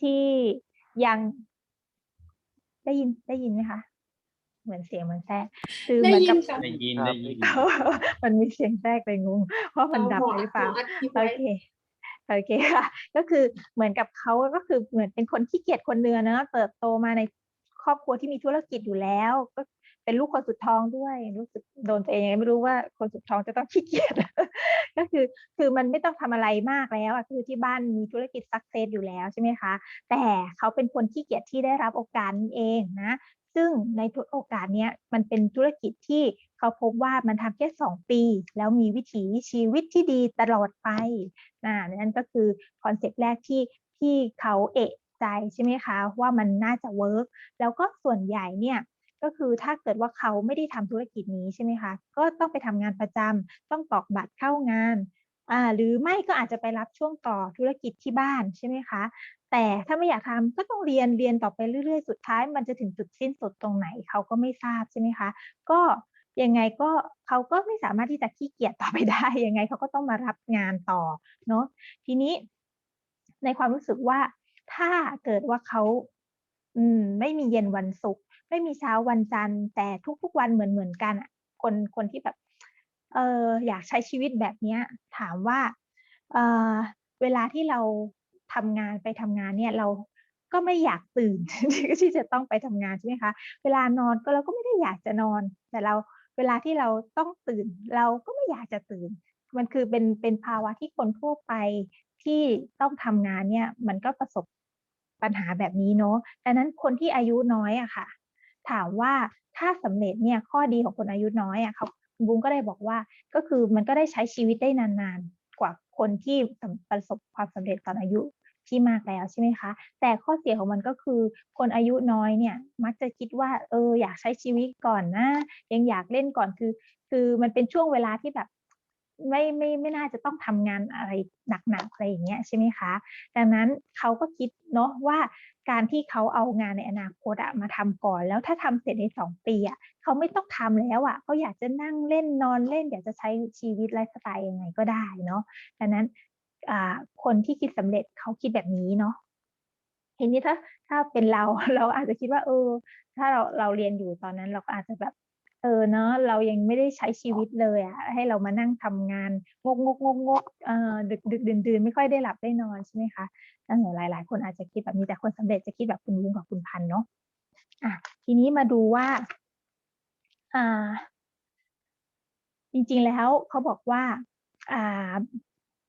ที่ยังได้ยินได้ยินไหมคะ เหมือนเสียงมันแทรกคือได้เหมือนยิกับนค่ะได้ยินครับได้ยิน มันมีเสียงแทรกเลยงงว่ามันดับไปหรือเปล่าอัดคลิปโอไว้เค โอเคค่ะ ก็คือเหมือนกับเขาก็คือเหมือนเป็นคนขี้เกียจคนเนือะเนอะเติบโตมาในครอบครัวที่มีธุรกิจอยู่แล้ว ก็ เป็นลูกคนสุดท้องด้วย รู้สึกโดนตัวเองยังไงไม่รู้ว่าคนสุดท้องจะต้องขี้เกียจก็คือคือมันไม่ต้องทำอะไรมากแล้วคือที่บ้านมีธุรกิจสักเซสอยู่แล้วใช่ไหมคะแต่เขาเป็นคนขี้เกียจที่ได้รับโอกาสเองนะซึ่งในทุกโอกาสเนี้ยมันเป็นธุรกิจที่เขาพบว่ามันทำแค่สองปี แล้วมีวิถีชีวิตที่ดีตลอดไปนะนั่นก็คือคอนเซปต์แรกที่ที่เขาเอะใจใช่ไหมคะ ว่ามันน่าจะเวิร์กแล้วก็ส่วนใหญ่เนี่ย ก็คือถ้าเกิดว่าเขาไม่ได้ทำธุรกิจนี้ใช่ไหมคะ ก็ต้องไปทำงานประจำต้องตอกบัตรเข้างานอ่าหรือไม่ก็อาจจะไปรับช่วงต่อธุรกิจที่บ้านใช่ไหมคะ แต่ถ้าไม่อยากทำก็ต้องเรียนเรียนต่อไปเรื่อยๆ สุดท้าย มันจะถึงจุดสิ้นสุดตรงไหนเขาก็ไม่ทราบใช่ไหมคะ ก็ยังไงก็เขาก็ไม่สามารถที่จะขี้เกียจต่อไปได้ยังไงเขาก็ต้องมารับงานต่อเนาะทีนี้ในความรู้สึกว่าถ้าเกิดว่าเขาอืม ไม่มีเย็นวันศุกร์ไม่มีเช้าวันจันทร์แต่ทุกๆวันเหมือนเหมือนกันอะคนคนที่แบบเอออยากใช้ชีวิตแบบเนี้ยถามว่าเออเวลาที่เราทำงานไปทำงานเนี่ยเราก็ไม่อยากตื่นที่จะต้องไปทำงานใช่ไหมคะ เวลานอนก็เราก็ไม่ได้อยากจะนอน แต่เราเวลาที่เราต้องตื่น เราก็ไม่อยากจะตื่น มันคือเป็นเป็นภาวะที่คนทั่วไปที่ต้องทำงานเนี่ยมันก็ประสบ ปัญหาแบบนี้เนาะดังนั้นคนที่อายุน้อยอะค่ะ ถามว่าถ้าสำเร็จเนี่ยข้อดีของคนอายุน้อยอะเขาคุณบุ้งก็ได้บอกว่าก็คือมันก็ได้ใช้ชีวิตได้นานๆ กว่าคนที่ประสบความสำเร็จตอนอายุที่มากแล้วใช่ไหมคะ แต่ข้อเสียของมันก็คือคนอายุน้อยเนี่ยมักจะคิดว่าเอออยากใช้ชีวิตก่อนนะยังอยากเล่นก่อนคือ คือมันเป็นช่วงเวลาที่แบบ ไม่ไม่ไม่น่าจะต้องทำงานอะไรหนักๆอะไรอย่างเงี้ยใช่ไหมคะ ดังนั้นเขาก็คิดเนาะว่าการที่เขาเอางานในอนาคตอะมาทำก่อนแล้วถ้าทำเสร็จในสองปีอะเขาไม่ต้องทำแล้วอะเขาอยากจะนั่งเล่นนอนเล่น อยากจะใช้ชีวิตไลฟ์สไตล์ยังไงก็ได้เนาะดังนั้นอ่าคนที่คิดสำเร็จเขาคิดแบบนี้เนาะทีนี้ถ้าถ้าเป็นเราเราอาจจะคิดว่าเออถ้าเราเราเรียนอยู่ตอนนั้นเราก็อาจจะแบบ เออเนาะเรายังไม่ได้ใช้ชีวิตเลยอะให้เรามานั่งทำงานงกงกงกงกเอ่อดึกดึกดื่นดื่นไม่ค่อยได้หลับได้นอนใช่ไหมคะเออหลายหลายคนอาจจะคิดแบบนี้แต่คนสำเร็จจะคิดแบบคุณวุ้งกับคุณพันเนาะอะทีนี้มาดูว่าอ่า จริงๆแล้วเขาบอกว่าอ่า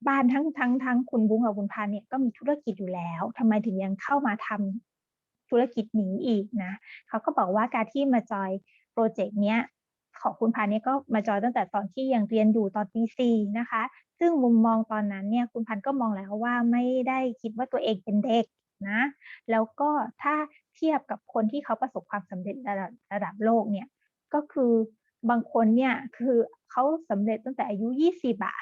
บ้านทั้งทั้งทั้งคุณบุ้งกับคุณพันเนี่ยก็มีธุรกิจอยู่แล้วทำไมถึงยังเข้ามาทำธุรกิจนี้อีกนะเขาก็บอกว่าการที่มาจอย โปรเจกต์เนี้ยของคุณพันธ์เนี่ยก็มาจอยตั้งแต่ตอนที่ยังเรียนอยู่ตอนปีสี่นะคะ ซึ่งมุมมองตอนนั้นเนี่ยคุณพันธ์ก็มองแล้วว่าไม่ได้คิดว่าตัวเองเป็นเด็กนะ แล้วก็ถ้าเทียบกับคนที่เขาประสบความสำเร็จระดับระดับโลกเนี่ย ก็คือบางคนเนี่ยคือเขาสำเร็จตั้งแต่อายุยี่สิบอะ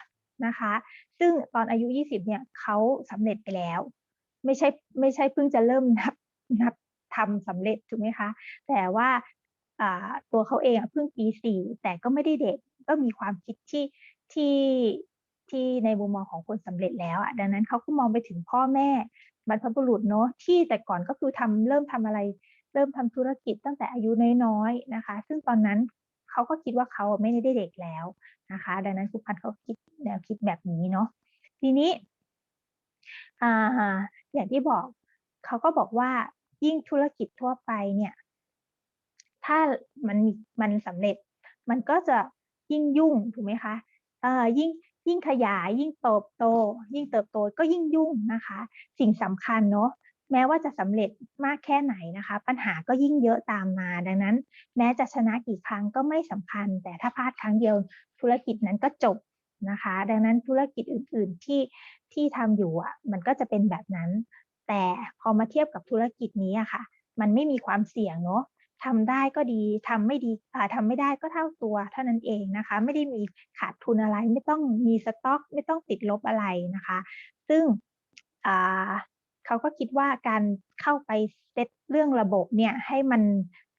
นะคะ ซึ่งตอนอายุยี่สิบเนี่ยเขาสำเร็จไปแล้ว ไม่ใช่ไม่ใช่เพิ่งจะเริ่มนับนับทำสำเร็จถูกไหมคะ แต่ว่า ตัวเขาเองเพิ่งปีสี่แต่ก็ไม่ได้เด็กก็มีความคิดที่ที่ที่ในมุมมองของคนสำเร็จแล้วอะดังนั้นเขาก็มองไปถึงพ่อแม่บรรพบุรุษเนาะที่แต่ก่อนก็คือทำเริ่มทำอะไร เริ่มทำธุรกิจตั้งแต่อายุน้อยๆนะคะ ซึ่งตอนนั้นเขาก็คิดว่าเขาไม่ได้เด็กแล้วนะคะ ดังนั้นคุณพันธ์เขาคิดแนวคิดแบบนี้เนาะทีนี้อ่าอย่างที่บอกเขาก็บอกว่ายิ่งธุรกิจทั่วไปเนี่ย ถ้ามันมันสำเร็จ มันก็จะยิ่งยุ่งถูกไหมคะเอ่อยิ่งยิ่งขยายยิ่งเติบโต ยิ่งเติบโตก็ยิ่งยุ่งนะคะ สิ่งสำคัญเนาะแม้ว่าจะสำเร็จมากแค่ไหนนะคะ ปัญหาก็ยิ่งเยอะตามมา ดังนั้น แม้จะชนะกี่ครั้งก็ไม่สำคัญ แต่ถ้าพลาดครั้งเดียวธุรกิจนั้นก็จบนะคะ ดังนั้นธุรกิจอื่น ๆที่ที่ทำอยู่อะมันก็จะเป็นแบบนั้น แต่พอมาเทียบกับธุรกิจนี้อะค่ะ มันไม่มีความเสี่ยงเนาะ ทำได้ก็ดีทำไม่ดีอ่าทำไม่ได้ก็เท่าตัวเท่านั้นเองนะคะ ไม่ได้มีขาดทุนอะไร ไม่ต้องมีสต็อก ไม่ต้องติดลบอะไรนะคะ ซึ่งอ่าเขาก็คิดว่าการเข้าไปเซตเรื่องระบบเนี่ยให้มัน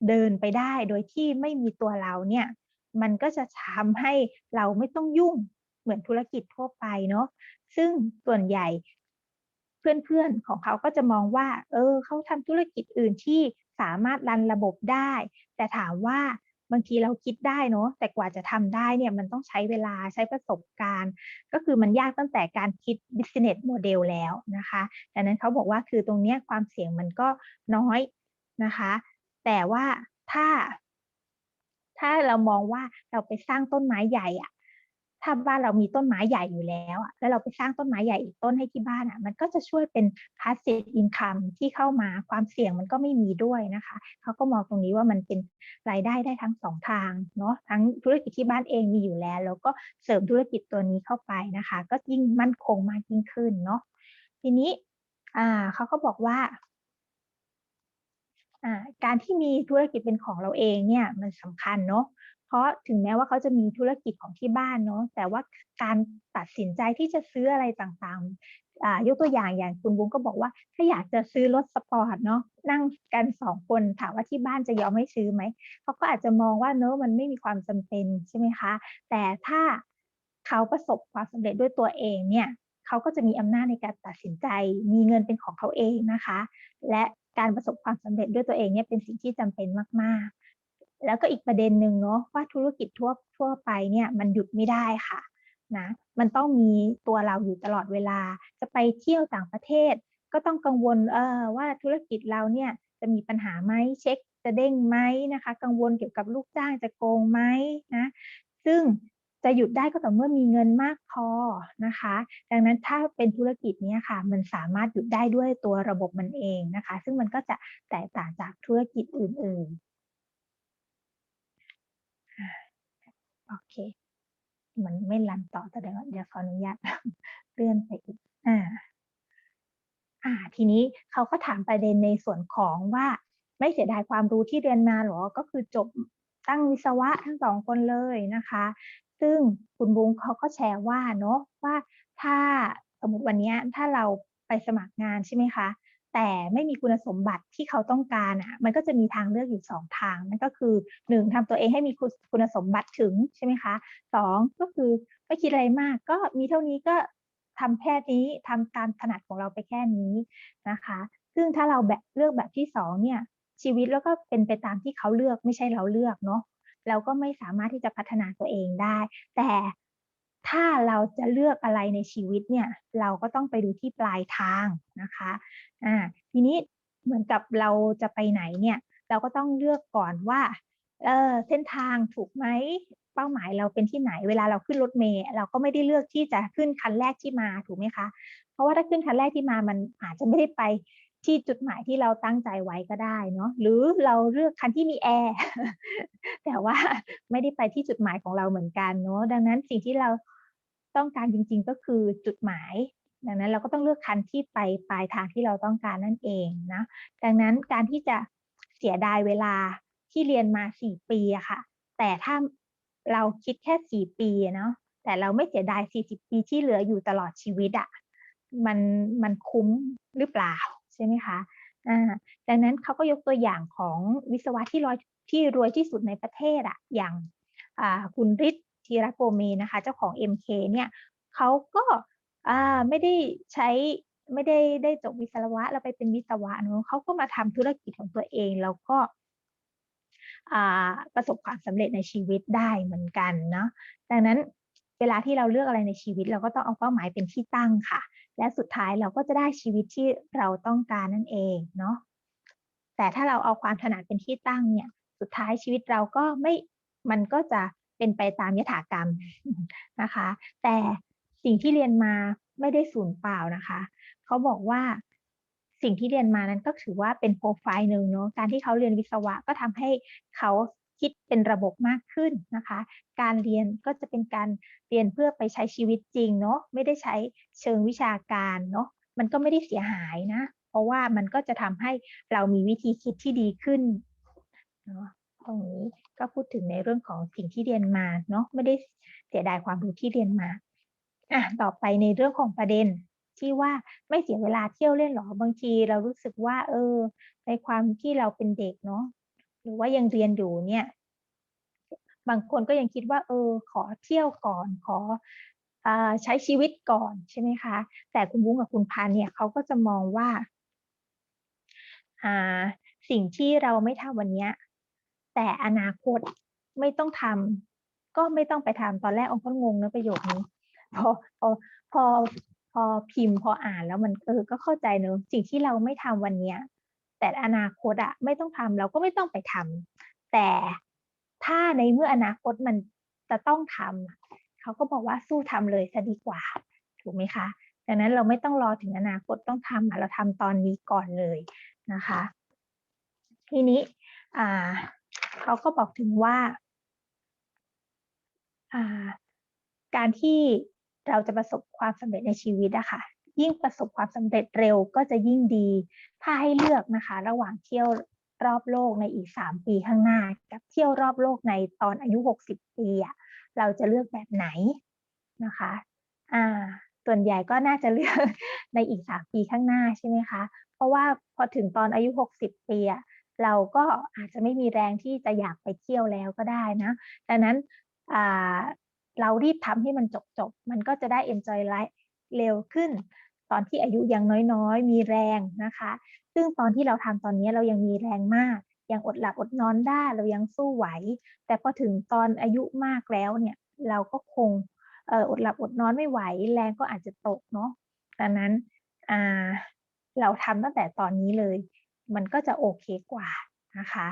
เดินไปได้โดยที่ไม่มีตัวเราเนี่ยมันก็จะทำให้เราไม่ต้องยุ่งเหมือนธุรกิจทั่วไปเนาะซึ่งส่วนใหญ่เพื่อนๆของเขาก็จะมองว่า เออเขาทำธุรกิจอื่นที่ สามารถรันระบบได้ แต่ถามว่าบางทีเราคิดได้เนาะแต่กว่าจะทำได้เนี่ยมันต้องใช้เวลาใช้ประสบการณ์ ก็คือมันยากตั้งแต่การคิด business model แล้วนะคะดังนั้นเขาบอกว่าคือตรงเนี้ยความเสี่ยงมันก็น้อยนะคะ แต่ว่าถ้า ถ้าเรามองว่าเราไปสร้างต้นไม้ใหญ่อะ ถ้าบ้านเรามีต้นไม้ใหญ่อยู่แล้วอะแล้วเราไปสร้างต้นไม้ใหญ่อีกต้นให้ที่บ้านอะมันก็จะช่วยเป็น passive income ที่เข้ามาความเสี่ยงมันก็ไม่มีด้วยนะคะเขาก็มองตรงนี้ว่ามันเป็นรายได้ได้ทั้งสองทางเนาะทั้งธุรกิจที่บ้านเองมีอยู่แล้ว แล้วก็เสริมธุรกิจตัวนี้เข้าไปนะคะ ก็ยิ่งมั่นคงมากยิ่งขึ้นเนาะทีนี้อ่าเขาก็บอกว่าอ่าการที่มีธุรกิจเป็นของเราเองเนี่ยมันสำคัญเนาะ เพราะถึงแม้ว่าเขาจะมีธุรกิจของที่บ้านเนาะแต่ว่าการตัดสินใจที่จะซื้ออะไรต่างๆยกตัวอย่างอย่างคุณบุ้งก็บอกว่า ถ้าอยากจะซื้อรถสปอร์ตเนาะนั่งกันสองคนถามว่าที่บ้านจะยอมให้ซื้อไหมเขาก็อาจจะมองว่าเนาะมันไม่มีความจำเป็นใช่ไหมคะ แต่ถ้าเขาประสบความสำเร็จด้วยตัวเองเนี่ยเขาก็จะมีอำนาจในการตัดสินใจ มีเงินเป็นของเขาเองนะคะ และการประสบความสำเร็จด้วยตัวเองเนี่ยเป็นสิ่งที่จำเป็นมากๆ แล้วก็อีกประเด็นหนึ่งเนาะว่าธุรกิจทั่วทั่วไปเนี่ยมันหยุดไม่ได้ค่ะนะมันต้องมีตัวเราอยู่ตลอดเวลา จะไปเที่ยวต่างประเทศ ก็ต้องกังวลเออว่าธุรกิจเราเนี่ยจะมีปัญหาไหมเช็คจะเด้งไหมนะคะ กังวลเกี่ยวกับลูกจ้างจะโกงไหมนะซึ่งจะหยุดได้ก็ต่อเมื่อมีเงินมากพอนะคะ ดังนั้นถ้าเป็นธุรกิจนี้ค่ะ มันสามารถหยุดได้ด้วยตัวระบบมันเองนะคะ ซึ่งมันก็จะแตกต่างจากธุรกิจอื่น ๆ โอเค มันไม่รันต่อแต่เดี๋ยวเดี๋ยวขออนุญาตเลื่อนไปอีกอ่าอ่า ทีนี้เขาก็ถามประเด็นในส่วนของว่าไม่เสียดายความรู้ที่เรียนมาหรอ ก็คือจบตั้งวิศวะทั้งสองคนเลยนะคะ ซึ่งคุณบุ้งเขาก็แชร์ว่าเนาะว่าถ้าสมมติวันนี้ถ้าเราไปสมัครงานใช่ไหมคะ แต่ไม่มีคุณสมบัติที่เขาต้องการอะมันก็จะมีทางเลือกอยู่สองทางนั่นก็คือหนึ่งทำตัวเองให้มีคุณสมบัติถึงใช่ไหมคะสองก็คือไม่คิดอะไรมาก ก็มีเท่านี้ก็ทำแค่นี้ทำตามถนัดของเราไปแค่นี้นะคะ ซึ่งถ้าเราแบบเลือกแบบที่สองเนี่ยชีวิตแล้วก็เป็นไปตามที่เขาเลือกไม่ใช่เราเลือกเนาะเราก็ไม่สามารถที่จะพัฒนาตัวเองได้ แต่ ถ้าเราจะเลือกอะไรในชีวิตเนี่ย เราก็ต้องไปดูที่ปลายทางนะคะอ่าทีนี้เหมือนกับเราจะไปไหนเนี่ย เราก็ต้องเลือกก่อนว่าเออเส้นทางถูกไหมเป้าหมายเราเป็นที่ไหนเวลาเราขึ้นรถเมล์เราก็ไม่ได้เลือกที่จะขึ้นคันแรกที่มาถูกไหมคะ เพราะว่าถ้าขึ้นคันแรกที่มามันอาจจะไม่ได้ไปที่จุดหมายที่เราตั้งใจไว้ก็ได้เนาะหรือเราเลือกคันที่มีแอร์แต่ว่าไม่ได้ไปที่จุดหมายของเราเหมือนกันเนาะดังนั้นสิ่งที่เรา ต้องการจริง ๆ ก็คือจุดหมาย ดังนั้นเราก็ต้องเลือกคันที่ไปปลายทางที่เราต้องการนั่นเองนะดังนั้นการที่จะเสียดายเวลาที่เรียนมาสี่ปีอะค่ะ แต่ถ้าเราคิดแค่สี่ปีเนาะแต่เราไม่เสียดายสี่สิบปีที่เหลืออยู่ตลอดชีวิตอะมันมันคุ้มหรือเปล่าใช่ไหมคะอ่าดังนั้นเขาก็ยกตัวอย่างของวิศวะที่รวยที่รวยที่สุดในประเทศอะอย่างอ่าคุณฤทธิ์ ธีรโกเมนะคะ เจ้าของ MK เนี่ยเขาก็ไม่ได้ใช้ไม่ได้ได้จบวิศวะแล้วไปเป็นวิศวะเนอะเขาก็มาทำธุรกิจของตัวเองแล้วก็ประสบความสำเร็จในชีวิตได้เหมือนกันเนาะดังนั้นเวลาที่เราเลือกอะไรในชีวิต เราก็ต้องเอาเป้าหมายเป็นที่ตั้งค่ะ และสุดท้ายเราก็จะได้ชีวิตที่เราต้องการนั่นเองเนาะแต่ถ้าเราเอาความถนัดเป็นที่ตั้งเนี่ย สุดท้ายชีวิตเราก็ไม่มันก็จะ เป็นไปตามยถากรรมนะคะ แต่สิ่งที่เรียนมาไม่ได้สูญเปล่านะคะ เขาบอกว่าสิ่งที่เรียนมานั้นก็ถือว่าเป็นโปรไฟล์หนึ่งเนาะ การที่เขาเรียนวิศวะก็ทำให้เขาคิดเป็นระบบมากขึ้นนะคะ การเรียนก็จะเป็นการเรียนเพื่อไปใช้ชีวิตจริงเนาะ ไม่ได้ใช้เชิงวิชาการเนาะ มันก็ไม่ได้เสียหายนะ เพราะว่ามันก็จะทำให้เรามีวิธีคิดที่ดีขึ้นเนาะต รงนี้ก็พูดถึงในเรื่องของสิ่งที่เรียนมาเนาะไม่ได้เสียดายความรู้ที่เรียนมาอะต่อไปในเรื่องของประเด็นที่ว่าไม่เสียเวลาเที่ยวเล่นหรอบางทีเรารู้สึกว่า เออ ในความที่เราเป็นเด็กเนาะหรือว่ายังเรียนอยู่เนี่ย บางคนก็ยังคิดว่า เออ ขอเที่ยวก่อนขออใช้ชีวิตก่อนใช่ไหมคะ แต่คุณบุ้งกับคุณพันเนี่ยเขาก็จะมองว่า อ่า สิ่งที่เราไม่ทำวันเนี้ย แต่อนาคตไม่ต้องทำก็ไม่ต้องไปทำตอนแรกองค์ก็งงนะประโยคนี้พอพอพอพอพิมพ์พออ่านแล้วมันเออก็เข้าใจเนอะสิ่งที่เราไม่ทำวันเนี้ยแต่อนาคตอะไม่ต้องทำเราก็ไม่ต้องไปทำแต่ถ้าในเมื่ออนาคตมันจะต้องทำอะเขาก็บอกว่าสู้ทำเลยจะดีกว่า ถูกไหมคะดังนั้นเราไม่ต้องรอถึงอนาคตต้องทำอะเราทำตอนนี้ก่อนเลยนะคะ ทีนี้อ่า เขาก็บอกถึงว่า การที่เราจะประสบความสำเร็จในชีวิตอะค่ะ ยิ่งประสบความสำเร็จเร็วก็จะยิ่งดี ถ้าให้เลือกนะคะ ระหว่างเที่ยวรอบโลกในอีก 3 ปีข้างหน้า กับเที่ยวรอบโลกในตอนอายุ 60 ปีอะเราจะเลือกแบบไหนนะคะอ่าส่วนใหญ่ก็น่าจะเลือกในอีก 3 ปีข้างหน้าใช่ไหมคะ เพราะว่าพอถึงตอนอายุ 60 ปีอะ เราก็อาจจะไม่มีแรงที่จะอยากไปเที่ยวแล้วก็ได้นะดังนั้นอ่าเรารีบทำให้มันจบๆมันก็จะได้ enjoy life เร็วขึ้น ตอนที่อายุยังน้อยๆ มีแรงนะคะ ซึ่งตอนที่เราทำตอนนี้เรายังมีแรงมาก ยังอดหลับอดนอนได้เรายังสู้ไหว แต่พอถึงตอนอายุมากแล้วเนี่ยเราก็คงออดหลับอดนอนไม่ไหว แรงก็อาจจะตกเนาะดังนั้นเราทำตั้งแต่ตอนนี้เลย มันก็จะโอเคกว่านะคะ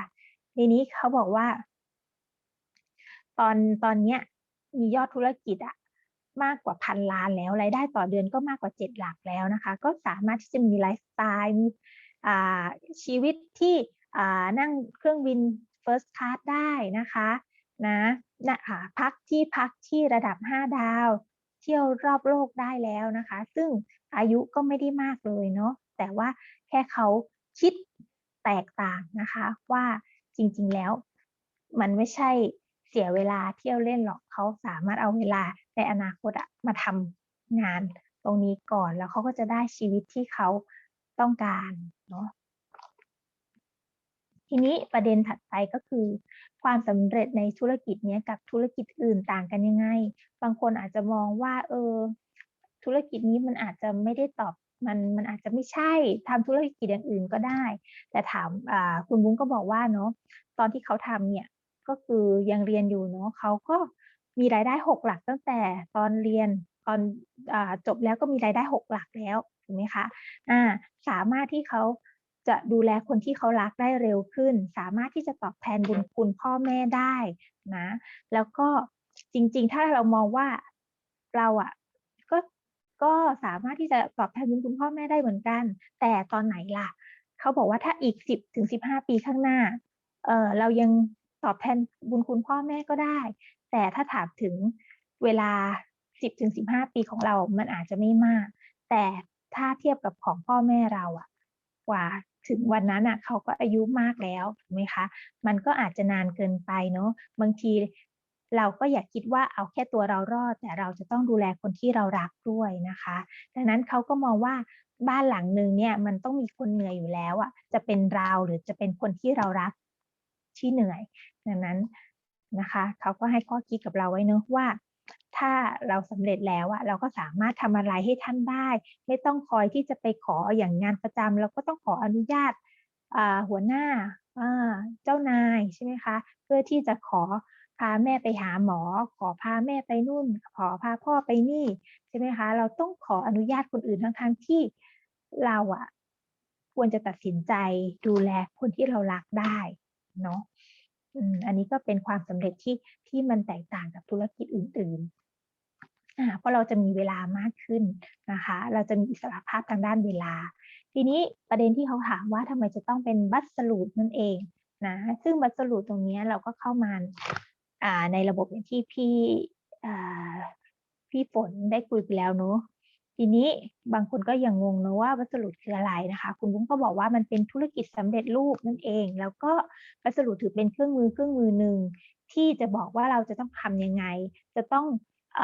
ทีนี้เขาบอกว่า ตอนตอนเนี้ยมียอดธุรกิจอะมากกว่าพันล้านแล้วรายได้ต่อเดือนก็มากกว่าเจ็ดหลักแล้วนะคะ ก็สามารถที่จะมีไลฟ์สไตล์มีชีวิตที่นั่งเครื่องบิน First Class ได้นะคะนะนะพักที่พักที่ระดับ 5 ดาว เที่ยวรอบโลกได้แล้วนะคะ ซึ่งอายุก็ไม่ได้มากเลยเนาะแต่ว่าแค่เขา คิดแตกต่างนะคะ ว่าจริงๆแล้วมันไม่ใช่เสียเวลาเที่ยวเล่นหรอกเขาสามารถเอาเวลาในอนาคตมาทำงานตรงนี้ก่อนแล้วเขาก็จะได้ชีวิตที่เขาต้องการเนาะทีนี้ประเด็นถัดไปก็คือ ความสำเร็จในธุรกิจนี้กับธุรกิจอื่นต่างกันยังไง บางคนอาจจะมองว่าเออธุรกิจนี้มันอาจจะไม่ได้ตอบ มันมันอาจจะไม่ใช่ทำธุรกิจอย่างอื่นก็ได้ แต่ถามคุณบุ้งก็บอกว่าเนาะตอนที่เขาทำเนี่ยก็คือยังเรียนอยู่เนาะเขาก็มีรายได้หกหลักตั้งแต่ตอนเรียนตอนอจบแล้วก็มีรายได้หกหลักแล้วถูกไหมคะอ่าสามารถที่เขาจะดูแลคนที่เขารักได้เร็วขึ้น สามารถที่จะตอบแทนบุญคุณพ่อแม่ได้นะ แล้วก็จริง ๆ ถ้าเรามองว่าเราอะ่ะก็ ก็สามารถที่จะตอบแทนบุญคุณพ่อแม่ได้เหมือนกัน แต่ตอนไหนล่ะ เขาบอกว่าถ้าอีกสิบถึงสิบห้าปีข้างหน้าเออเรายังตอบแทนบุญคุณพ่อแม่ก็ได้ แต่ถ้าถามถึงเวลา10ถึง15ปีของเรา มันอาจจะไม่มาก แต่ถ้าเทียบกับของพ่อแม่เราอะกว่าถึงวันนั้นอะเขาก็อายุมากแล้วถูกไหมคะ มันก็อาจจะนานเกินไปเนาะบางที เราก็อย่าคิดว่าเอาแค่ตัวเรารอด แต่เราจะต้องดูแลคนที่เรารักด้วยนะคะ ดังนั้นเขาก็มองว่าบ้านหลังหนึ่งเนี่ยมันต้องมีคนเหนื่อยอยู่แล้วอะจะเป็นเราหรือจะเป็นคนที่เรารักที่เหนื่อยดังนั้นนะคะเขาก็ให้ข้อคิดกับเราไว้เนอะว่า ถ้าเราสำเร็จแล้วอะเราก็สามารถทำอะไรให้ท่านได้ ไม่ต้องคอยที่จะไปขออย่างงานประจำเราก็ต้องขออนุญาตหัวหน้าเจ้านายใช่ไหมคะ เพื่อที่จะขอ พาแม่ไปหาหมอ ขอพาแม่ไปนู่น ขอพาพ่อไปนี่ใช่ไหมคะ เราต้องขออนุญาตคนอื่นทั้งทที่เราอะควรจะตัดสินใจดูแลคนที่เรารักได้เนาะอันนี้ก็เป็นความสำเร็จที่ที่มันแตกต่างกับธุรกิจอื่นๆเพราะเราจะมีเวลามากขึ้นนะคะ เราจะมีอิสระภาพทางด้านเวลา ทีนี้ประเด็นที่เขาถามว่าทำไมจะต้องเป็นบัตสลูดนั่นเองนะ ซึ่งบัตสลูดตรงนี้เราก็เข้ามา ในระบบอย่างที่พี่พี่ฝนได้คุยไปแล้วเนาะทีนี้บางคนก็ยังงงนะว่าวัสดุคืออะไรนะคะ คุณบุ้งก็บอกว่ามันเป็นธุรกิจสำเร็จรูปนั่นเอง แล้วก็วัสดุถือเป็นเครื่องมือเครื่องมือหนึ่งที่จะบอกว่าเราจะต้องทำยังไง จะต้องอ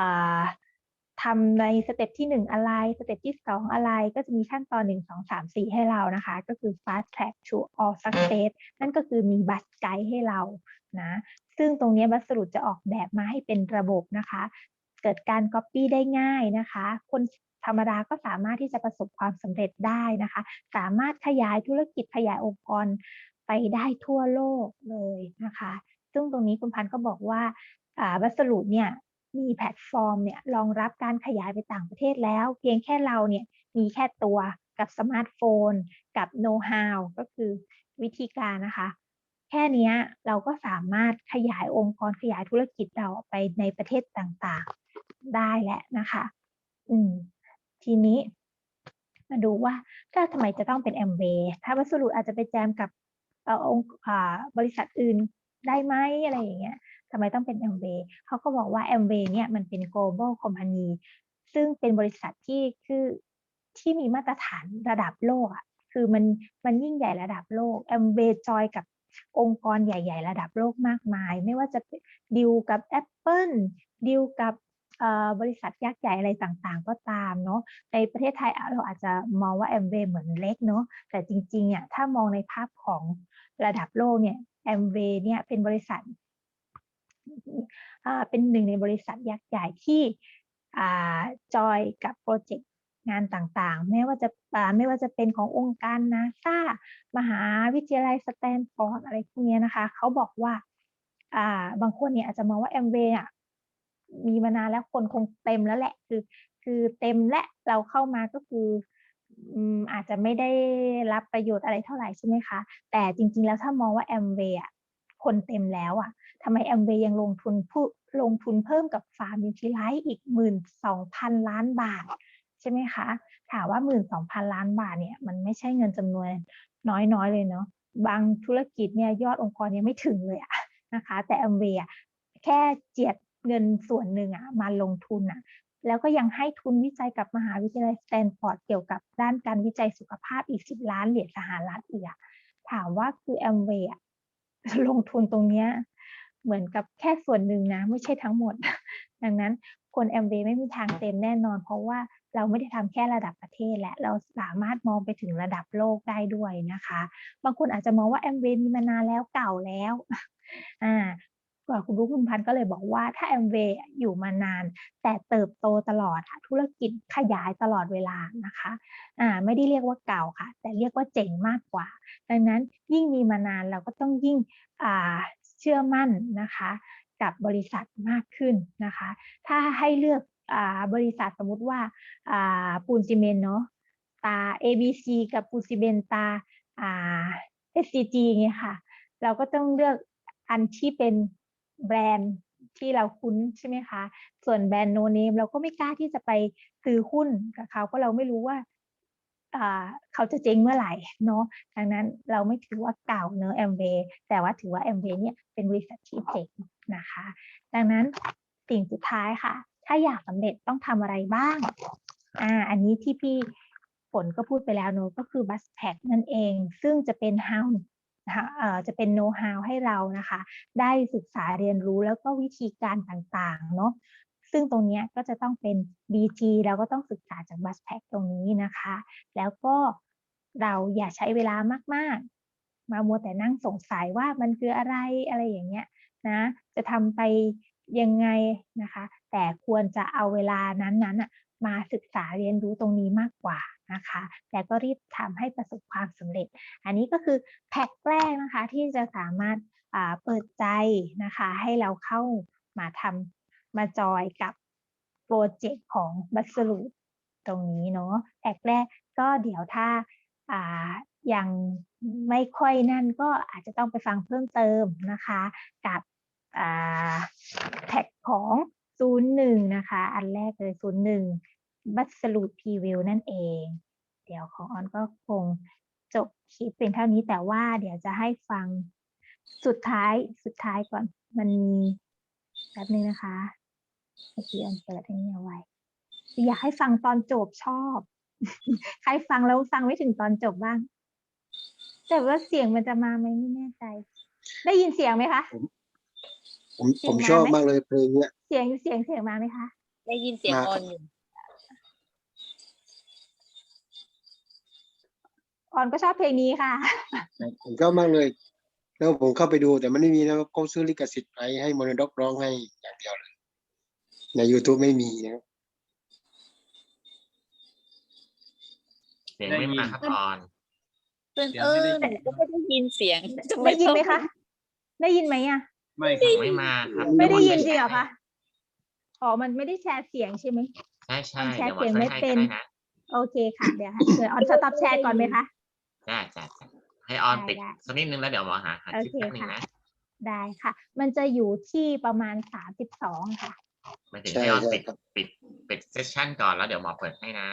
ทำในสเต็ปที่ 1 อะไร สเต็ปที่ 2 อะไร ก็จะมีขั้นตอน 1 2 3 4 ให้เรานะคะ ก็คือ fast track to all success นั่นก็คือมีบัตไกด์ให้เรานะ ซึ่งตรงนี้บัสรุจะออกแบบมาให้เป็นระบบนะคะ เกิดการ Copy ได้ง่ายนะคะ คนธรรมดาก็สามารถที่จะประสบความสำเร็จได้นะคะ สามารถขยายธุรกิจขยายองค์กรไปได้ทั่วโลกเลยนะคะ ซึ่งตรงนี้คุณพันธ์ก็บอกว่าอ่าวัสดุเนี่ย มีแพลตฟอร์มเนี่ยรองรับการขยายไปต่างประเทศแล้ว เพียงแค่เราเนี่ยมีแค่ตัวกับสมาร์ทโฟน กับโน้ตฮาวก็คือวิธีการนะคะ แค่นี้เราก็สามารถขยายองค์กรขยายธุรกิจเราไปในประเทศต่างๆได้แล้วนะคะ อืม ทีนี้ มาดูว่าถ้าทำไมจะต้องเป็นแอมเวย์ถ้าวัสดุอาจจะไปแจมกับอองค์บริษัทอื่นได้ไหมอะไรอย่างเงี้ย ทำไมต้องเป็นแอมเวย์เขาก็บอกว่าแอมเวย์เนี่ยมันเป็น global company ซึ่งเป็นบริษัทที่คือที่มีมาตรฐานระดับโลกอะคือมันมันยิ่งใหญ่ระดับโลกแอมเวย์จอยกับองค์กรใหญ่ ๆ ระดับโลกมากมาย ไม่ว่าจะดิวกับ Apple ดิวกับบริษัทยักษ์ใหญ่อะไรต่างๆ ก็ตามเนาะในประเทศไทยเราอาจจะมองว่าแอมเวเหมือนเล็กเนาะแต่จริงๆอะถ้ามองในภาพของระดับโลกเนี่ยแอมเวเนี่ยเป็นบริษัท เป็นหนึ่งในบริษัทยักษ์ใหญ่ที่อจอยกับโปรเจกต์งานต่างๆ ไม่ว่าจะาไม่ว่าจะเป็นขององค์การนาซามหาวิทยาลัยสแตนฟอร์ดอะไรพวกนี้นะคะ เขาบอกว่าาบางคนเนี่ยอาจจะมองว่าแอมเวย์มีมานานแล้วคนคงเต็มแล้วแหละ คือ คือเต็มและเราเข้ามาก็คืออืมอาจจะไม่ได้รับประโยชน์อะไรเท่าไหร่ใช่ไหมคะ แต่จริงๆแล้วถ้ามองว่าแอมเวย์ คนเต็มแล้วอะทำไมแอมเวย์ยังลงทุนผู้ลงทุนเพิ่มกับฟาร์มยูทิไลท์อีกหมื่นสองพันล้านบาท ใช่ไหมคะ ถามว่าหมื่นสองพันล้านบาทเนี่ยมันไม่ใช่เงินจำนวนน้อยๆ เลยเนาะบางธุรกิจเนี่ยยอดองค์กรยังไม่ถึงเลยอะนะคะ แต่แอมเวย์แค่เจียดเงินส่วนหนึ่งอะมาลงทุนอะแล้วก็ยังให้ทุนวิจัยกับมหาวิทยาลัยสแตนฟอร์ดเกี่ยวกับด้านการวิจัยสุขภาพอีก 10 ล้านเหรียญสหรัฐอีกอะถามว่าคือแอมเวย์ ลงทุนตรงเนี้ยเหมือนกับแค่ส่วนหนึ่งนะ ไม่ใช่ทั้งหมด ดังนั้นคนแอมเบไม่มีทางเต็มแน่นอน เพราะว่าเราไม่ได้ทำแค่ระดับประเทศและเราสามารถมองไปถึงระดับโลกได้ด้วยนะคะ บางคนอาจจะมองว่าแอมเบมีมานานแล้วเก่าแล้วอ่า คุณรู้คุณพันธ์ก็เลยบอกว่าถ้าแอมเวย์อยู่มานาน แต่เติบโตตลอดธุรกิจขยายตลอดเวลานะคะอ่าไม่ได้เรียกว่าเก่าค่ะ แต่เรียกว่าเจ๋งมากกว่า ดังนั้นยิ่งมีมานานเราก็ต้องยิ่งอ่าเชื่อมั่นนะคะกับบริษัทมากขึ้นนะคะ ถ้าให้เลือกอบริษัทสมมติว่าปูนซีเมนเนาะตา ABC กับปูนซีเมนต์ตาอ่า SCG เงี้ยค่ะ เราก็ต้องเลือกอันที่เป็น แบรนด์ที่เราคุ้นใช่ไหมคะ ส่วนแบรนด์โนเนมเราก็ไม่กล้าที่จะไปซื้อหุ้นกับเขาเพราะเราไม่รู้ว่าเขาจะเจ๊งเมื่อไหร่เนาะดังนั้นเราไม่ถือว่าเก่าเนอะแอมเวแต่ว่าถือว่าแอมเวเนี่ยเป็นบริษัทที่เจ๋งนะคะ ดังนั้นสิ่งสุดท้ายค่ะ ถ้าอยากสำเร็จต้องทำอะไรบ้างอ่าอันนี้ที่พี่ฝนก็พูดไปแล้วเนอะก็คือ bus pack นั่นเอง ซึ่งจะเป็น how ะะจะเป็น know how ให้เรานะคะ ได้ศึกษาเรียนรู้แล้วก็วิธีการต่างๆเนาะซึ่งตรงนี้ก็จะต้องเป็น BG เราก็ต้องศึกษาจาก Bus Pack ตรงนี้นะคะ แล้วก็เราอย่าใช้เวลามากๆ มามัวแต่นั่งสงสัยว่ามันคืออะไรอะไรอย่างเงี้ยนะจะทำไปยังไงนะคะ แต่ควรจะเอาเวลานั้นๆมาศึกษาเรียนรู้ตรงนี้มากกว่า นะคะ แต่ก็รีบทำให้ประสบความสำเร็จ อันนี้ก็คือแพ็กแรกนะคะที่จะสามารถาเปิดใจนะคะ ให้เราเข้ามาทำมาจอยกับโปรเจกต์ของบัสลูตรงนี้เนาะแพ็กแรกก็เดี๋ยวถ้าายังไม่ค่อยนั่นก็อาจจะต้องไปฟังเพิ่มเติมนะคะ กับแท็กของ 01 นะคะ อันแรกเลย 01 บัสลูพรีวิวนั่นเอง เดี๋ยวของออนก็คงจบคลิปเป็นเท่านี้แต่ว่าเดี๋ยวจะให้ฟังสุดท้ายสุดท้ายก่อนมันมีแป๊บนึงนะคะเมื่อกี้ออนเปิดให้นี่เอาไว้ อยากให้ฟังตอนจบชอบ ใครฟังแล้วฟังไม่ถึงตอนจบบ้าง แต่ว่าเสียงมันจะมาไหมไม่แน่ใจ ได้ยินเสียงไหมคะ ผมเสียผงมมาชอบไหมมากเลยเพลงเนี้ยเสียงเสียงเสียงมาไหมคะ ได้ยินเสียงมาออนอยู่ ออนก็ชอบเพลงนี้ค่ะ ผมชอบมากเลย แล้วผมเข้าไปดูแต่มันไม่มีนะเขาซื้อลิขสิทธิ์ไปให้มรดกร้องให้อย่างเดียวเลย ใน YouTube ไม่มีนะเสียงไม่มาครับออน เพื่อนเสียงเอไม่อได้หนูก็ไม่ได้ยินเสียงทำได้ยินไหมต้องคะได้ยินไหมอะ ไม่คเสีรัยบงไม่มาครับไม่ได้ยินดี๋วจริงเหรอให้คะอ๋อมันไม่ได้แชร์เสียงใช่ไหมใช่ใช่มันแชร์เดี๋ยวหมอเสียงช่วยไม่ให้เป็นก็ได้นะโอเคค่ะ เดี๋ยวค่ะเดี๋ยวออนสต็อปแชร์ก่อนไหมคะ ได้จ้ะจ้ะให้ออนได้ปิดได้ สักนิดนึงแล้วเดี๋ยวหมอหาหาโอคลิปเคแป๊บนึงค่ะ นะได้ค่ะ มันจะอยู่ที่ประมาณสามสิบสองค่ะ หมายถึงใช่ให้ออนใช่ปิดครับ ปิดปิดเซสชั่นก่อนแล้วเดี๋ยวหมอเปิดให้นะ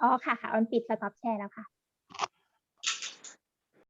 อ๋อค่ะค่ะออนปิดสต็อปแชร์แล้วค่ะ